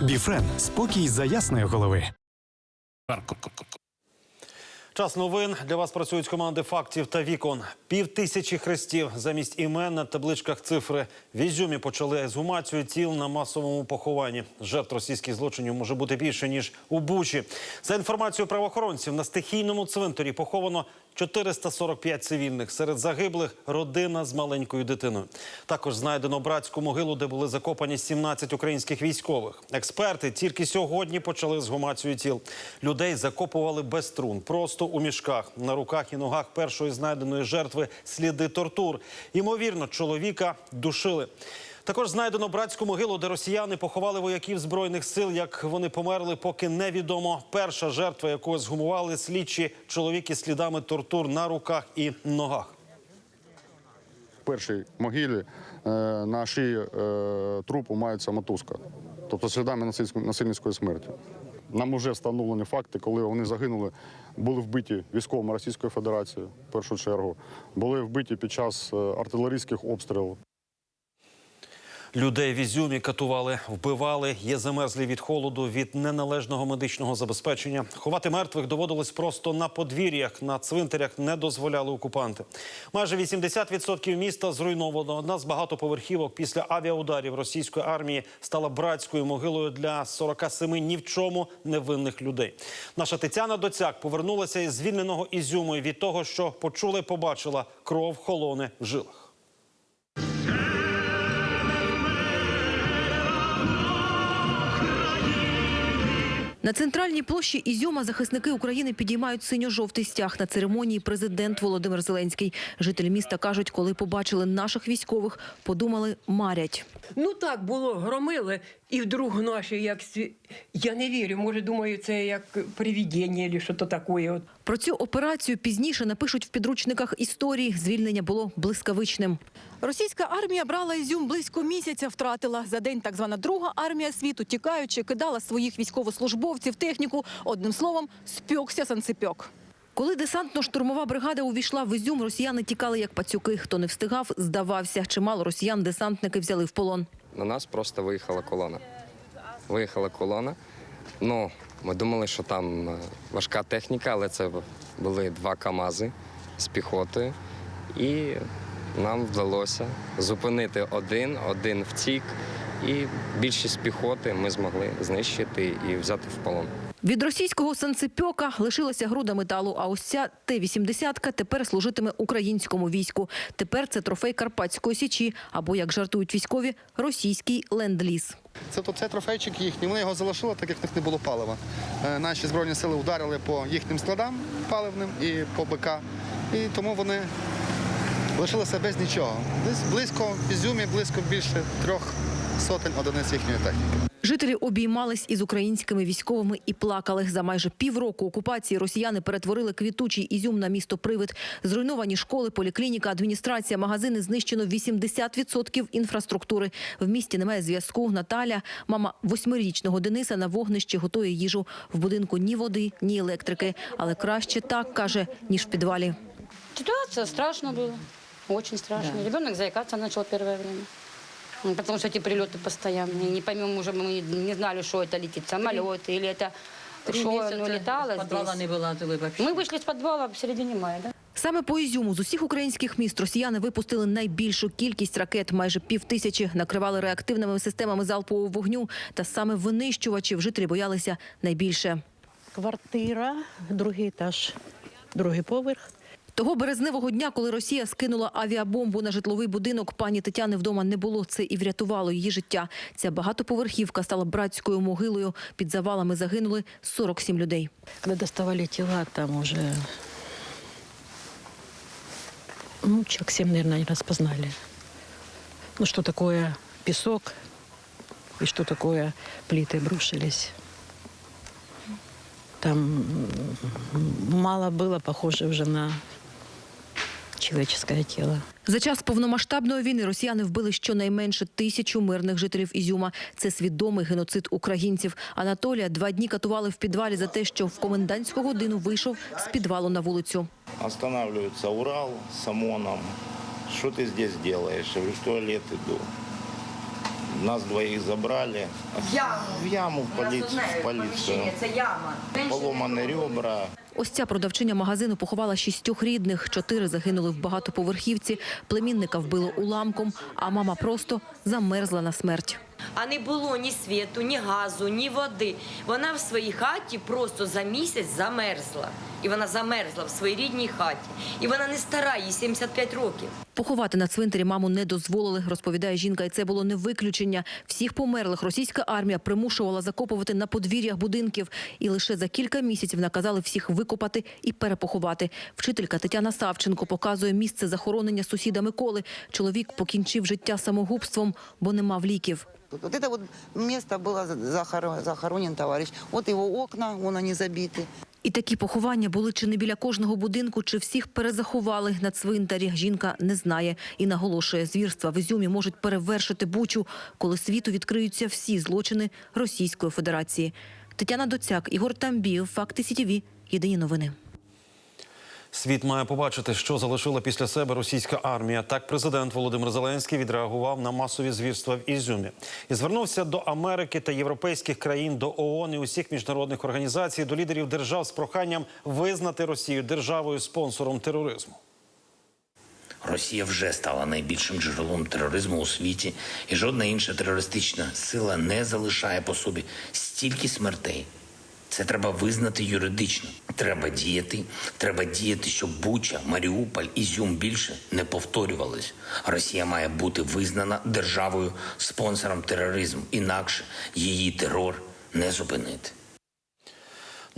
Біфрен спокій за ясної голови. Час новин для вас працюють команди фактів та вікон. Пів тисячі хрестів замість імен на табличках цифри. В Ізюмі почали ексгумацію тіл на масовому похованні. Жертв російських злочинів може бути більше ніж у Бучі. За інформацією правоохоронців, на стихійному цвинтарі поховано 445 цивільних. Серед загиблих родина з маленькою дитиною. Також знайдено братську могилу, де були закопані 17 українських військових. Експерти тільки сьогодні почали згумацію тіл. Людей закопували без струн, просто у мішках. На руках і ногах першої знайденої жертви сліди тортур. Ймовірно, чоловіка душили. Також знайдено братську могилу, де росіяни поховали вояків збройних сил. Як вони померли, поки невідомо. Перша жертва, якого згумували слідчі чоловіки слідами тортур на руках і ногах. Першій могилі е, на шиї е, трупу мається мотузка, тобто слідами насильницької смерті. Нам вже встановлені факти, коли вони загинули, були вбиті військовими Російської Федерації в першу чергу, були вбиті під час е, артилерійських обстрілів. Людей в Ізюмі катували, вбивали, є замерзлі від холоду, від неналежного медичного забезпечення. Ховати мертвих доводилось просто на подвір'ях, на цвинтарях не дозволяли окупанти. Майже 80% міста зруйновано. Одна з багатоповерхівок після авіаударів російської армії стала братською могилою для 47 ні в чому невинних людей. Наша Тетяна Доцяк повернулася із звільненого Ізюму і від того, що почула і побачила, кров холоне в жилах. На центральній площі Ізюма захисники України підіймають синьо-жовтий стяг на церемонії. Президент Володимир Зеленський. Жителі міста кажуть, коли побачили наших військових, подумали марять. Ну так було, громили, і вдруг наші як сві... Я не вірю, може, думаю, це як привідіння або щось таке. Про цю операцію пізніше напишуть в підручниках історії. Звільнення було блискавичним. Російська армія брала Ізюм близько місяця, втратила. За день так звана друга армія світу, тікаючи, кидала своїх військовослужбовців, техніку. Одним словом, спекся санцепьок. Коли десантно-штурмова бригада увійшла в Ізюм, росіяни тікали як пацюки. Хто не встигав, здавався. Чимало росіян десантники взяли в полон. На нас просто виїхала колона. Виїхала колона. Ну, ми думали, що там е, важка техніка, але це були два КАМАЗи з піхотою. І нам вдалося зупинити один, один втік. І більшість піхоти ми змогли знищити і взяти в полон. Від російського санцепьока лишилася груда металу, а ось ця Т-80 тепер служитиме українському війську. Тепер це трофей Карпатської січі, або, як жартують військові, російський ленд-ліз. Це то це трофейчик їхній. Вони його залишили, так як в них не було палива. Е, Наші збройні сили вдарили по їхнім складам паливним і по БК. І тому вони лишилися без нічого. Десь близько в Ізюмі, близько більше трьох сотень одиниць їхньої техніки. Жителі обіймались із українськими військовими і плакали. За майже півроку окупації росіяни перетворили квітучий Ізюм на місто Привид. Зруйновані школи, поліклініка, адміністрація, магазини знищено 80% інфраструктури. В місті немає зв'язку. Наталя, мама восьмирічного Дениса, на вогнищі готує їжу. В будинку ні води, ні електрики. Але краще так, каже, ніж в підвалі. Ситуация страшно было. Очень страшно. Ребенок заикаться начал первое время. Ну, Потому что эти прилеты постоянные. Не поймем уже, мы не знали, что это летит, самолет или это что оно летало Подвала здесь. не вилазили взагалі. Мы вышли из подвала в середине мая, да? Саме по Ізюму з усіх українських міст росіяни випустили найбільшу кількість ракет, майже пів тисячі, накривали реактивними системами залпового вогню. Та саме винищувачів жителі боялися найбільше. Квартира, другий етаж, другий поверх. Того березневого дня, коли Росія скинула авіабомбу на житловий будинок, пані Тетяни вдома не було. Це і врятувало її життя. Ця багатоповерхівка стала братською могилою. Під завалами загинули 47 людей. Когда доставали тела, там уже ну, человек семь, наверное, не распознали. Ну, что такое песок и что такое плиты обрушились. Там мало было похоже уже на человеческое тело. За час повномасштабної війни росіяни вбили щонайменше тисячу мирних жителів Ізюма. Це свідомий геноцид українців. Анатолія два дні катували в підвалі за те, що в комендантську годину вийшов з підвалу на вулицю. Останавливается Урал с ОМОНом. Что ты здесь делаешь? Я в туалет иду. Нас двоих забрали. В яму. В яму в, Я поли- це знаю, в полицию. це яма. Поломаны ребра. Ось ця продавчиня магазину поховала шістьох рідних. Чотири загинули в багатоповерхівці, племінника вбило уламком, а мама просто замерзла на смерть. А не було ні світу, ні газу, ні води. Вона в своїй хаті просто за місяць замерзла. І вона замерзла в своїй рідній хаті. І вона не стара, їй 75 років. Поховати на цвинтарі маму не дозволили, розповідає жінка, і це було не виключення. Всіх померлих російська армія примушувала закопувати на подвір'ях будинків. І лише за кілька місяців наказали всіх викопати і перепоховати. Вчителька Тетяна Савченко показує місце захоронення сусіда Миколи. Чоловік покінчив життя самогубством, бо не мав ліків. Вот это вот место было захоро- захоронен товарищ. Вот его окна, вон они забиты. І такі поховання були чи не біля кожного будинку, чи всіх перезаховали на цвинтарі. Жінка не знає і наголошує, звірства в Ізюмі можуть перевершити бучу, коли світу відкриються всі злочини Російської Федерації. Тетяна Доцяк, Ігор Тамбіїв, Факти СІТІВІ. Єдині новини. Світ має побачити, що залишила після себе російська армія. Так президент Володимир Зеленський відреагував на масові звірства в Ізюмі і звернувся до Америки та європейських країн, до ООН і усіх міжнародних організацій, до лідерів держав з проханням визнати Росію державою спонсором тероризму. Росія вже стала найбільшим джерелом тероризму у світі, і жодна інша терористична сила не залишає по собі стільки смертей. Це треба визнати юридично. Треба діяти. Треба діяти, щоб Буча, Маріуполь, Ізюм більше не повторювались. Росія має бути визнана державою спонсором тероризму. Інакше її терор не зупинити.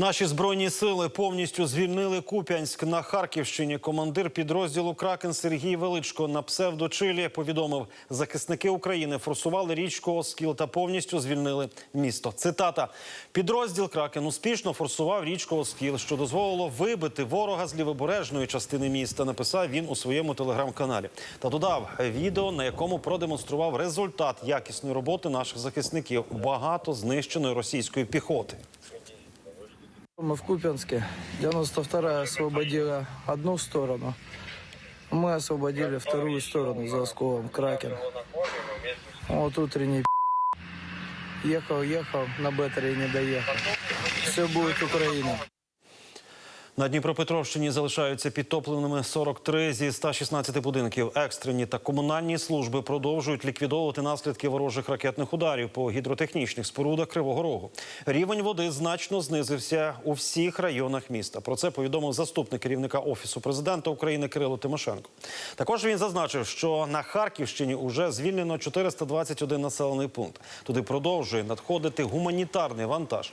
Наші збройні сили повністю звільнили Куп'янськ на Харківщині. Командир підрозділу Кракен Сергій Величко на псевдочилі повідомив, захисники України форсували річку Оскіл та повністю звільнили місто. Цитата: підрозділ Кракен успішно форсував річку Оскіл, що дозволило вибити ворога з лівобережної частини міста. Написав він у своєму телеграм-каналі та додав відео, на якому продемонстрував результат якісної роботи наших захисників. Багато знищеної російської піхоти. Мы в Купянске. 92-я освободила одну сторону. Мы освободили вторую сторону за осколом Кракен. Вот утренний ехал, ехал, на беттере не доехал. Все будет Украина. На Дніпропетровщині залишаються підтопленими 43 зі 116 будинків. Екстрені та комунальні служби продовжують ліквідовувати наслідки ворожих ракетних ударів по гідротехнічних спорудах Кривого Рогу. Рівень води значно знизився у всіх районах міста. Про це повідомив заступник керівника офісу президента України Кирило Тимошенко. Також він зазначив, що на Харківщині уже звільнено 421 населений пункт. Туди продовжує надходити гуманітарний вантаж.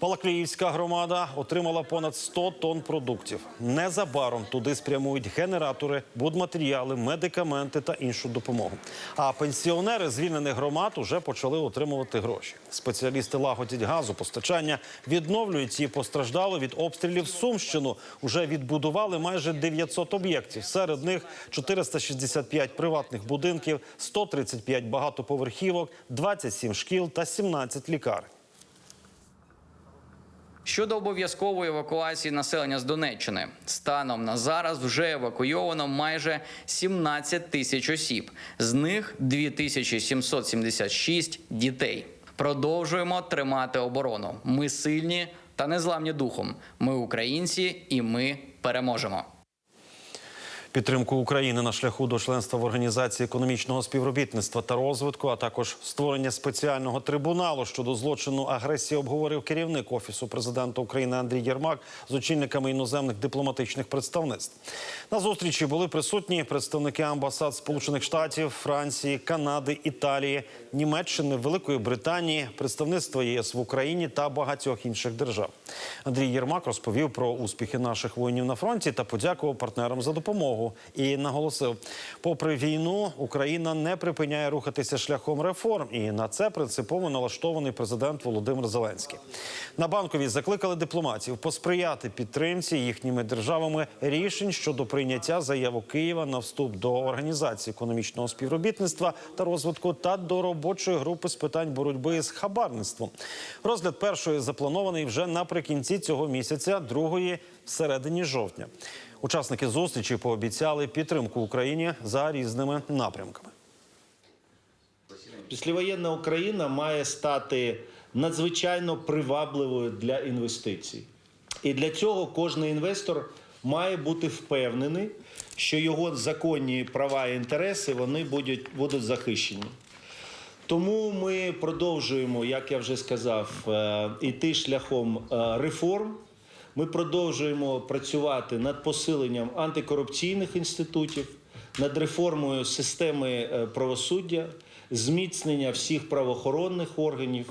Балакліївська громада отримала понад 100 тонн продуктів. Незабаром туди спрямують генератори, будматеріали, медикаменти та іншу допомогу. А пенсіонери звільнених громад уже почали отримувати гроші. Спеціалісти лагодять газопостачання, відновлюють і постраждали від обстрілів Сумщину. Уже відбудували майже 900 об'єктів. Серед них 465 приватних будинків, 135 багатоповерхівок, 27 шкіл та 17 лікарень. Щодо обов'язкової евакуації населення з Донеччини, станом на зараз вже евакуйовано майже 17 тисяч осіб, з них 2776 дітей. Продовжуємо тримати оборону. Ми сильні та незламні духом. Ми українці, і ми переможемо. Підтримку України на шляху до членства в організації економічного співробітництва та розвитку, а також створення спеціального трибуналу щодо злочину агресії обговорив керівник офісу президента України Андрій Єрмак з очільниками іноземних дипломатичних представництв. На зустрічі були присутні представники амбасад Сполучених Штатів, Франції, Канади, Італії, Німеччини, Великої Британії, представництва ЄС в Україні та багатьох інших держав. Андрій Єрмак розповів про успіхи наших воїнів на фронті та подякував партнерам за допомогу. І наголосив, попри війну, Україна не припиняє рухатися шляхом реформ, і на це принципово налаштований президент Володимир Зеленський. На банковій закликали дипломатів посприяти підтримці їхніми державами рішень щодо прийняття заявок Києва на вступ до організації економічного співробітництва та розвитку та до робочої групи з питань боротьби з хабарництвом. Розгляд першої запланований вже наприкінці цього місяця, другої середині жовтня. Учасники зустрічі пообіцяли підтримку Україні за різними напрямками. післявоєнна Україна має стати надзвичайно привабливою для інвестицій. І для цього кожен інвестор має бути впевнений, що його законні права і інтереси вони будуть, будуть захищені. Тому ми продовжуємо, як я вже сказав, е, йти шляхом е, реформ. Ми продовжуємо працювати над посиленням антикорупційних інститутів, над реформою системи е, правосуддя, зміцнення всіх правоохоронних органів.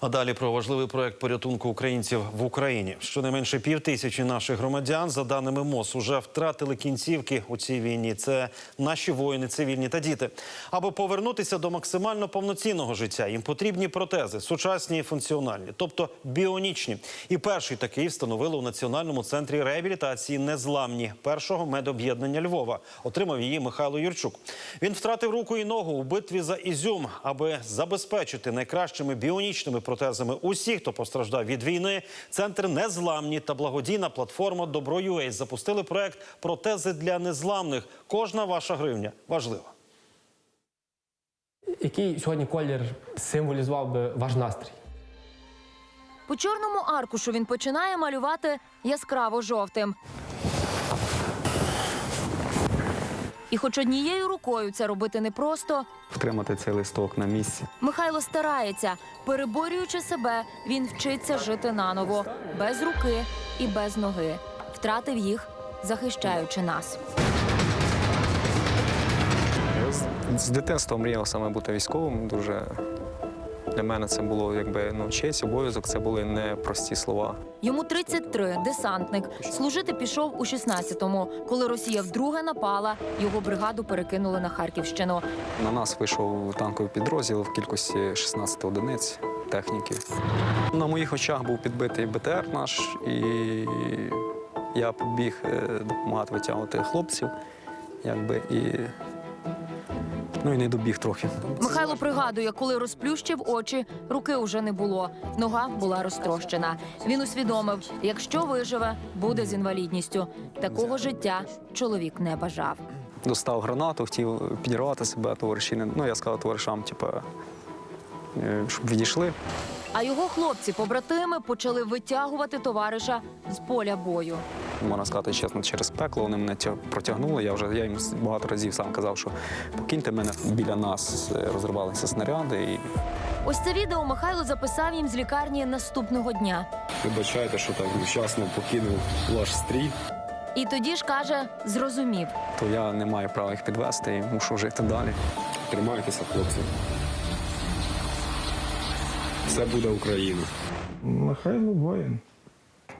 А далі про важливий проект порятунку українців в Україні. Щонайменше пів тисячі наших громадян, за даними МОЗ, уже втратили кінцівки у цій війні. Це наші воїни, цивільні та діти. Аби повернутися до максимально повноцінного життя, їм потрібні протези, сучасні і функціональні, тобто біонічні. І перший такий встановили у національному центрі реабілітації незламні першого медоб'єднання Львова. Отримав її Михайло Юрчук. Він втратив руку і ногу у битві за Ізюм, аби забезпечити найкращими біонічними протезами усіх, хто постраждав від війни. Центр незламні та благодійна платформа Добро.UA запустили проект Протези для незламних. Кожна ваша гривня важлива. Який сьогодні колір символізував би ваш настрій? По чорному аркушу він починає малювати яскраво жовтим. І хоч однією рукою це робити непросто, Втримати цей листок на місці. Михайло старається, переборюючи себе, він вчиться жити наново, без руки і без ноги. Втратив їх, захищаючи нас. Я з, з дитинства мріяв саме бути військовим. Дуже для мене це було якби ну, честь, обов'язок. Це були не прості слова. Йому 33, десантник. Служити пішов у 16-му. Коли Росія вдруге напала, його бригаду перекинули на Харківщину. На нас вийшов танковий підрозділ в кількості 16 одиниць техніки. На моїх очах був підбитий БТР наш, і я побіг е, допомагати витягувати хлопців, якби і. Ну і не добіг трохи. Михайло пригадує, коли розплющив очі, руки уже не було. Нога була розтрощена. Він усвідомив, якщо виживе, буде з інвалідністю. Такого життя чоловік не бажав. Достав гранату, хотів підірвати себе, товариші. Ну, я сказав товаришам, типу, е, щоб відійшли. А його хлопці-побратими почали витягувати товариша з поля бою. Можна сказати, чесно, через пекло вони мене тя- протягнули. Я вже я їм багато разів сам казав, що покиньте мене біля нас е, розривалися снаряди. І Ось це відео Михайло записав їм з лікарні наступного дня. вибачайте, що так вчасно покинув ваш стрій. І тоді ж каже, зрозумів. То я не маю права їх підвести і мушу жити далі. Тримайтеся, хлопці. Все буде Україна. Михайло воїн.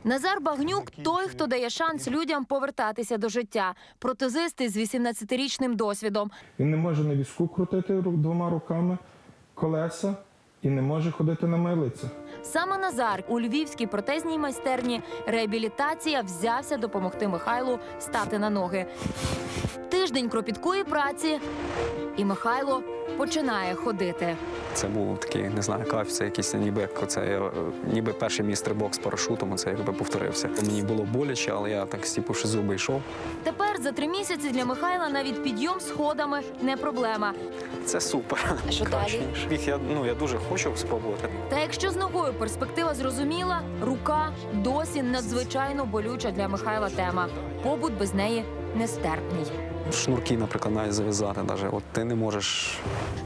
Назар Багнюк той, хто дає шанс людям повертатися до життя. Протезисти з 18-річним досвідом. Він не може на візку крутити ру- двома руками колеса і не може ходити на милицях. Саме Назар у львівській протезній майстерні реабілітація взявся допомогти Михайлу стати на ноги. Тиждень кропіткої праці, і Михайло починає ходити. Це був такий, не знаю, кайф, це якийсь ніби як оце, е, ніби перший мій стрибок з парашутом, це якби повторився. Мені було боляче, але я так стіпивши зуби йшов. Тепер за три місяці для Михайла навіть підйом сходами не проблема. Це супер. А що далі? Я, ну, я дуже хочу спробувати. Та якщо з ногою перспектива зрозуміла, рука досі надзвичайно болюча для Михайла тема. Побут без неї нестерпний. Шнурки, наприклад, навіть зав'язати. Навіть. От ти не можеш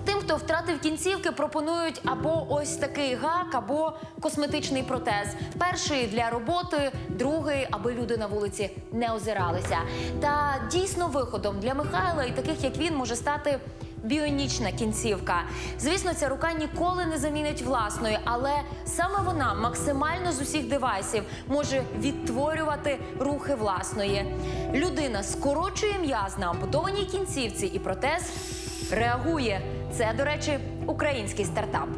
Тим, хто втратив кінцівки, пропонують або ось такий гак, або косметичний протез. Перший для роботи, другий, аби люди на вулиці не озиралися. Та дійсно виходом для Михайла і таких, як він, може стати. Біонічна кінцівка. Звісно, ця рука ніколи не замінить власної, але саме вона максимально з усіх девайсів може відтворювати рухи власної. Людина скорочує м'яз на ампутованій кінцівці і протез реагує. Це, до речі, український стартап.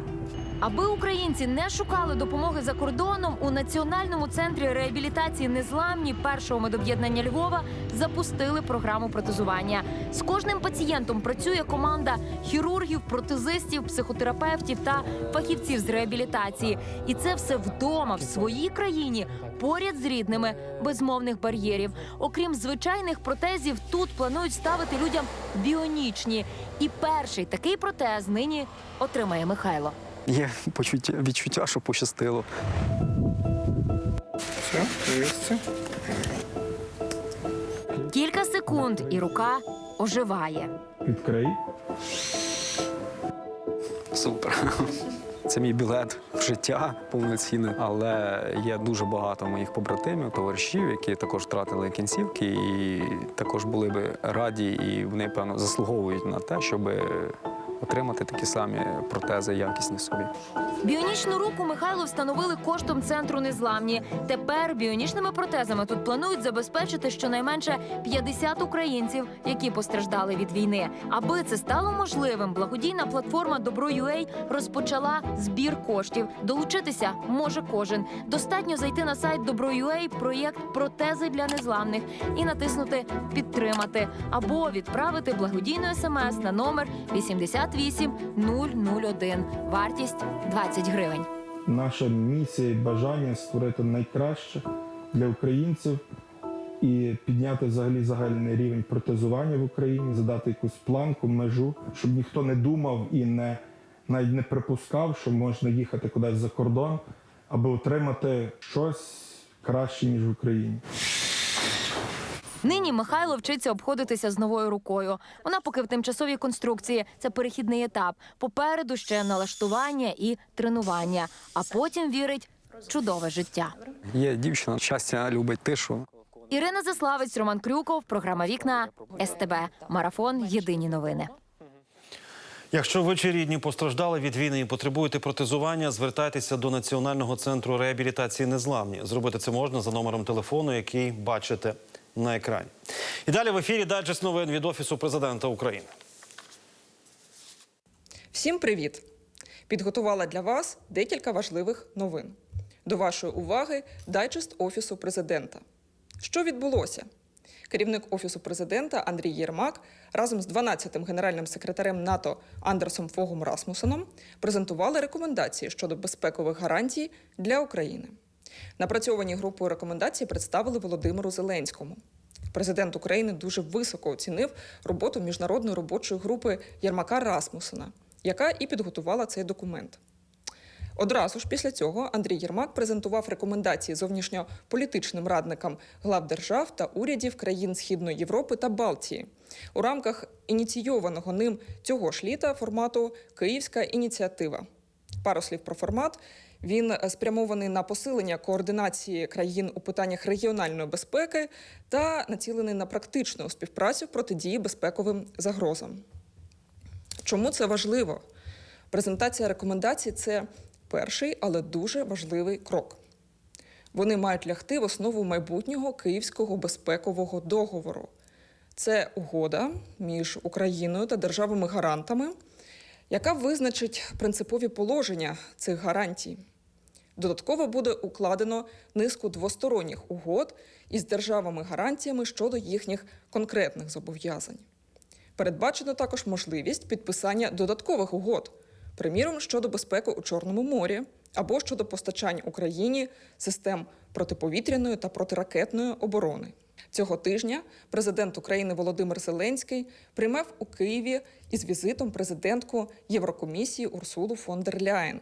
Аби українці не шукали допомоги за кордоном, у національному центрі реабілітації незламні першого медоб'єднання Львова запустили програму протезування. З кожним пацієнтом працює команда хірургів, протезистів, психотерапевтів та фахівців з реабілітації. І це все вдома в своїй країні, поряд з рідними, без мовних бар'єрів. Окрім звичайних протезів, тут планують ставити людям біонічні. І перший такий протез нині отримає Михайло. Є почуття відчуття, що пощастило. Все, місце. Кілька секунд, і рука оживає. Відкрий. Супер. Це мій білет в життя повноцінне, але є дуже багато моїх побратимів, товаришів, які також втратили кінцівки, і також були би раді, і вони певно заслуговують на те, щоб отримати такі самі протези якісні собі. Біонічну руку Михайло встановили коштом центру незламні. Тепер біонічними протезами тут планують забезпечити щонайменше 50 українців, які постраждали від війни. Аби це стало можливим, благодійна платформа Добро.UA розпочала збір коштів. Долучитися може кожен. Достатньо зайти на сайт Добро.UA, проєкт протези для незламних і натиснути Підтримати або відправити благодійну смс на номер 88001. Вартість 20 гривень. Наша місія і бажання створити найкраще для українців і підняти взагалі загальний рівень протезування в Україні, задати якусь планку, межу, щоб ніхто не думав і не навіть не припускав, що можна їхати кудись за кордон, аби отримати щось краще ніж в Україні. Нині Михайло вчиться обходитися з новою рукою. Вона поки в тимчасовій конструкції. Це перехідний етап. Попереду ще налаштування і тренування. А потім вірить чудове життя. Є дівчина, щастя любить тишу. Ірина Заславець, Роман Крюков, програма Вікна СТБ. Марафон. Єдині новини. Якщо ви чи рідні постраждали від війни і потребуєте протезування, звертайтеся до Національного центру реабілітації незламні. Зробити це можна за номером телефону, який бачите на екрані. І далі в ефірі дайджест новин від Офісу президента України. Всім привіт! Підготувала для вас декілька важливих новин. До вашої уваги дайджест Офісу президента. Що відбулося? Керівник Офісу президента Андрій Єрмак разом з 12-тим генеральним секретарем НАТО Андерсом Фогом Расмусеном презентували рекомендації щодо безпекових гарантій для України. Напрацьовані групою рекомендацій представили Володимиру Зеленському. Президент України дуже високо оцінив роботу міжнародної робочої групи Єрмака Расмусена, яка і підготувала цей документ. Одразу ж після цього Андрій Єрмак презентував рекомендації зовнішньополітичним радникам глав держав та урядів країн Східної Європи та Балтії у рамках ініційованого ним цього ж літа формату Київська ініціатива. Пару слів про формат. Він е, спрямований на посилення координації країн у питаннях регіональної безпеки та націлений на практичну співпрацю протидії безпековим загрозам. Чому це важливо? Презентація рекомендацій це перший, але дуже важливий крок. Вони мають лягти в основу майбутнього Київського безпекового договору. Це угода між Україною та державами-гарантами, яка визначить принципові положення цих гарантій. Додатково буде укладено низку двосторонніх угод із державами-гарантіями щодо їхніх конкретних зобов'язань. Передбачено також можливість підписання додаткових угод, приміром щодо безпеки у Чорному морі або щодо постачань Україні систем протиповітряної та протиракетної оборони. Цього тижня президент України Володимир Зеленський приймав у Києві із візитом президентку Єврокомісії Урсулу фон дер Ляєн.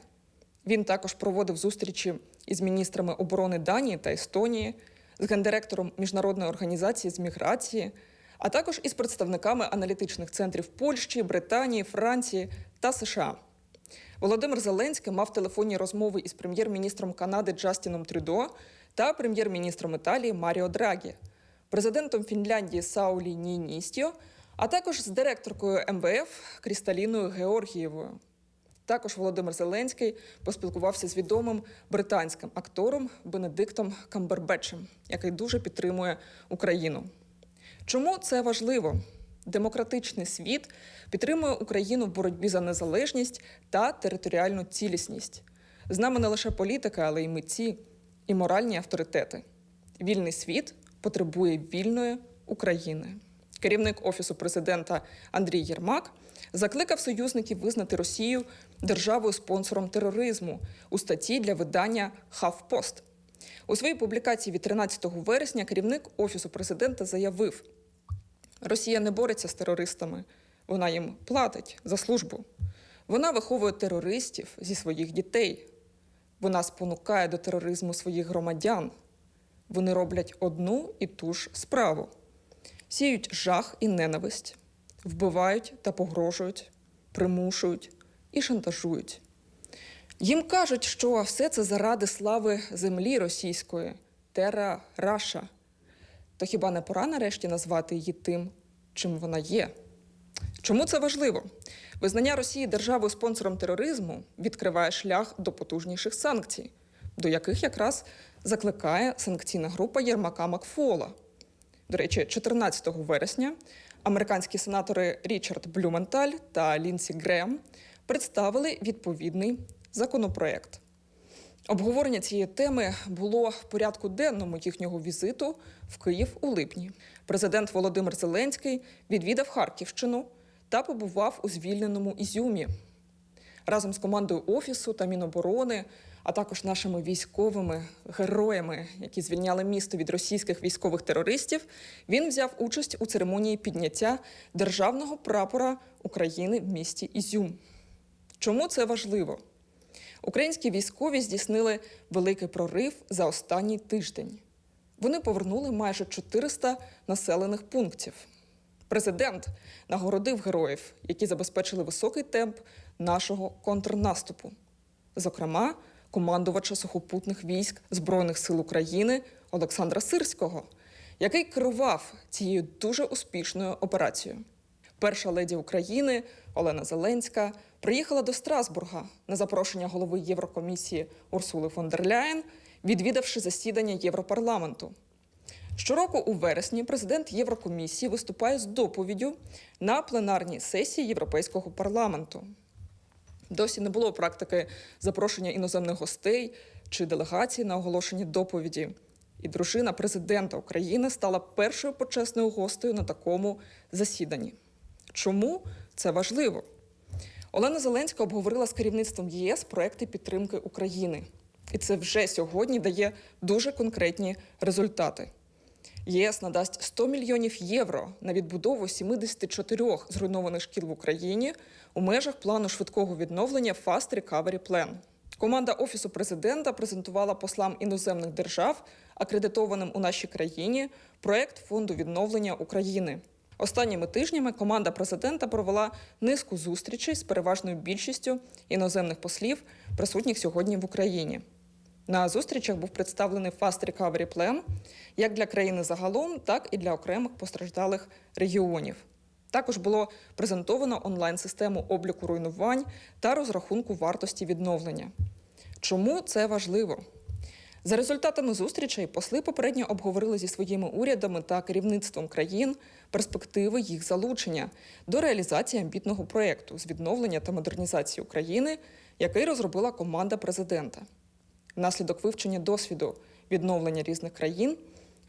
Він також проводив зустрічі із міністрами оборони Данії та Естонії, з гендиректором міжнародної організації з міграції, а також із представниками аналітичних центрів Польщі, Британії, Франції та США. Володимир Зеленський мав телефонні розмови із прем'єр-міністром Канади Джастіном Трюдо та прем'єр-міністром Італії Маріо Драгі, президентом Фінляндії Саулі Ніністіо, а також з директоркою МВФ Крісталіною Георгієвою. Також Володимир Зеленський поспілкувався з відомим британським актором Бенедиктом Камбербечем, який дуже підтримує Україну. Чому це важливо? демократичний світ підтримує Україну в боротьбі за незалежність та територіальну цілісність. З нами не лише політика, але й митці і моральні авторитети. Вільний світ потребує вільної України. Керівник офісу президента Андрій Єрмак закликав союзників визнати Росію державою спонсором тероризму у статті для видання «Хавпост». У своїй публікації від 13 вересня керівник офісу президента заявив: Росія не бореться з терористами, вона їм платить за службу. Вона виховує терористів зі своїх дітей. Вона спонукає до тероризму своїх громадян. Вони роблять одну і ту ж справу: сіють жах і ненависть, вбивають та погрожують, примушують і шантажують. Їм кажуть, що все це заради слави землі російської, тера Раша. То хіба не пора нарешті назвати її тим, чим вона є? Чому це важливо? Визнання Росії державою спонсором тероризму відкриває шлях до потужніших санкцій, до яких якраз закликає санкційна група Єрмака Макфола. До речі, 14 вересня американські сенатори Річард Блюменталь та Лінсі Грем представили відповідний законопроект. Обговорення цієї теми було в порядку денному їхнього візиту в Київ у липні. Президент Володимир Зеленський відвідав Харківщину та побував у звільненому Ізюмі. Разом з командою офісу та Міноборони, а також нашими військовими героями, які звільняли місто від російських військових терористів, він взяв участь у церемонії підняття державного прапора України в місті Ізюм. Чому це важливо? Українські військові здійснили великий прорив за останній тиждень. Вони повернули майже 400 населених пунктів. Президент нагородив героїв, які забезпечили високий темп нашого контрнаступу. Зокрема, командувача сухопутних військ Збройних сил України Олександра Сирського, який керував цією дуже успішною операцією. Перша леді України Олена Зеленська приїхала до Страсбурга на запрошення голови Єврокомісії Урсули фон дер Ляєн, відвідавши засідання Європарламенту. Щороку у вересні президент Єврокомісії виступає з доповіддю на пленарній сесії Європейського парламенту. Досі не було практики запрошення іноземних гостей чи делегацій на оголошення доповіді. І дружина президента України стала першою почесною гостею на такому засіданні. Чому це важливо? Олена Зеленська обговорила з керівництвом ЄС проекти підтримки України. І це вже сьогодні дає дуже конкретні результати. ЄС надасть 100 мільйонів євро на відбудову 74 зруйнованих шкіл в Україні у межах плану швидкого відновлення Fast Recovery Plan. Команда Офісу президента презентувала послам іноземних держав, акредитованим у нашій країні, проект фонду відновлення України. Останніми тижнями команда президента провела низку зустрічей з переважною більшістю іноземних послів, присутніх сьогодні в Україні. На зустрічах був представлений Fast Recovery Plan як для країни загалом, так і для окремих постраждалих регіонів. Також було презентовано онлайн-систему обліку руйнувань та розрахунку вартості відновлення. Чому це важливо? За результатами зустрічей посли попередньо обговорили зі своїми урядами та керівництвом країн перспективи їх залучення до реалізації амбітного проєкту з відновлення та модернізації України, який розробила команда президента. Внаслідок вивчення досвіду відновлення різних країн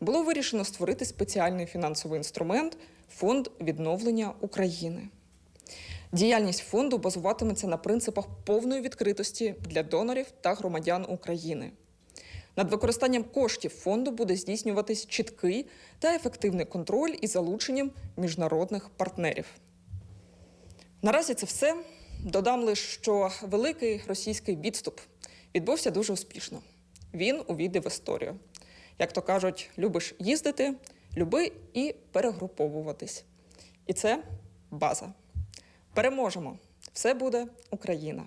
було вирішено створити спеціальний фінансовий інструмент Фонд відновлення України. Діяльність фонду базуватиметься на принципах повної відкритості для донорів та громадян України. Над використанням коштів фонду буде здійснюватись чіткий та ефективний контроль із залученням міжнародних партнерів. Наразі це все. Додам лише, що великий російський відступ відбувся дуже успішно. Він увійде в історію. Як то кажуть, любиш їздити, люби і перегруповуватись. І це база. Переможемо! Все буде Україна!